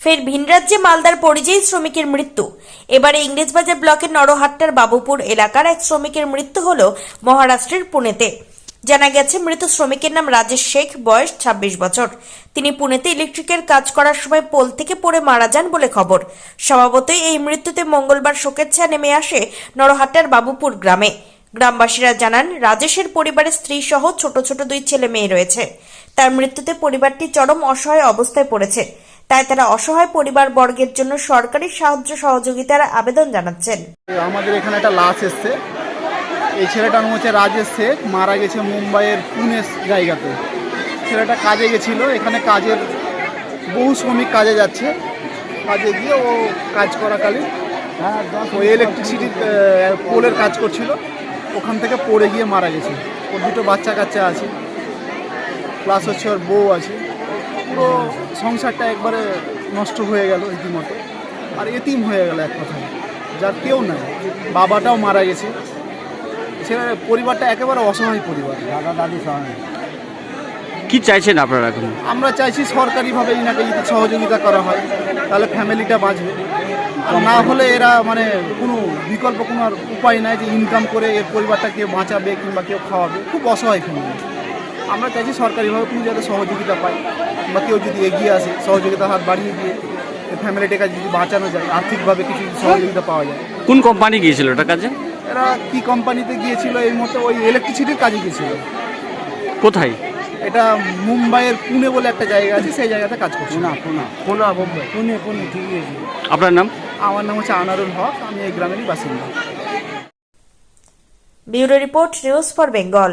ফের ভিনরাজ্যে মালদার পরিযায়ী শ্রমিকের মৃত্যু। এবারে ইংরেজবাজার ব্লকের নরহাট্টার বাবুপুর এলাকার এক শ্রমিকের মৃত্যু হল মহারাষ্ট্রের পুনেতে। জানা গেছে, মৃত শ্রমিকের নাম রাজেশ শেখ, বয়স ২৬ বছর। তিনি পুনেতে ইলেকট্রিকের কাজ করার সময় পোল থেকে পড়ে মারা যান বলে খবর। স্বভাবতই এই মৃত্যুতে মঙ্গলবার শোকেচ্ছা নেমে আসে নরহাট্টার বাবুপুর গ্রামে। গ্রামবাসীরা জানান, রাজেশের পরিবারের স্ত্রী সহ ছোট ছোট দুই ছেলে মেয়ে রয়েছে। তার মৃত্যুতে পরিবারটি চরম অসহায় অবস্থায় পড়েছে। তাই তারা অসহায় পরিবার বর্গের জন্য সরকারি সাহায্য সহযোগিতার আবেদন জানাচ্ছেন। আমাদের এখানে একটা লাশ এসছে। এই ছেলেটার নাম হচ্ছে রাজেশ শেখ, মারা গেছে মুম্বাইয়ের পুনে জায়গাতে। ছেলেটা কাজে গেছিল, এখানে কাজের বহু শ্রমিক কাজে যাচ্ছে। কাজে গিয়ে ও কাজ করাকালীন ও ইলেকট্রিসিটি পোলের কাজ করছিল। ওখান থেকে পড়ে গিয়ে মারা গেছে। ওর দুটো বাচ্চা কাচ্চা আছে। প্লাস হচ্ছে ওর বউ আছে। পুরো সংসারটা একবারে নষ্ট হয়ে গেল রীতিমতো। আর এতিম হয়ে গেল এক কথায়। যার কেউ নাই। বাবাটাও মারা গেছে। সে পরিবারটা একেবারে অসহায় পরিবার। দাদা দাদি সহায় কি চাইছেন আপনারা এখন? আমরা চাইছি সরকারিভাবে ইনাকে যদি সহযোগিতা করা হয় তাহলে ফ্যামিলিটা বাঁচবে। আর না হলে এরা মানে কোনো বিকল্প কোনো আর উপায় নাই যে ইনকাম করে এর পরিবারটা কেউ বাঁচাবে কিংবা কেউ খাওয়াবে। খুব অসহায় ফ্যামিলি। আমরা চাইছি সরকারিভাবে কোনো যাতে সহযোগিতা পাই বা কেউ যদি এগিয়ে আসে সহযোগিতা হাত বাড়িয়ে দিয়ে এই ফ্যামিলিটাকে যদি বাঁচানো যায় আর্থিকভাবে কিছু যদি সহযোগিতা পাওয়া যায়। কোন কোম্পানি গিয়েছিল ওটা কাজে? এরা কি কোম্পানিতে গিয়েছিল এই মতো ওই ইলেকট্রিসিটির কাজে গিয়েছিল। কোথায়? এটা মুম্বাইয়ের পুনে বলে একটা জায়গা আছে সেই জায়গাতে কাজ করছে না পুনা। পুনা মুম্বাই। পুনে পুনে ঠিক আছে। আপনার নাম? আমার নাম হচ্ছে আনারুল হক আমি এই গ্রামেরই বাসিন্দা। Bureau report news for Bengal.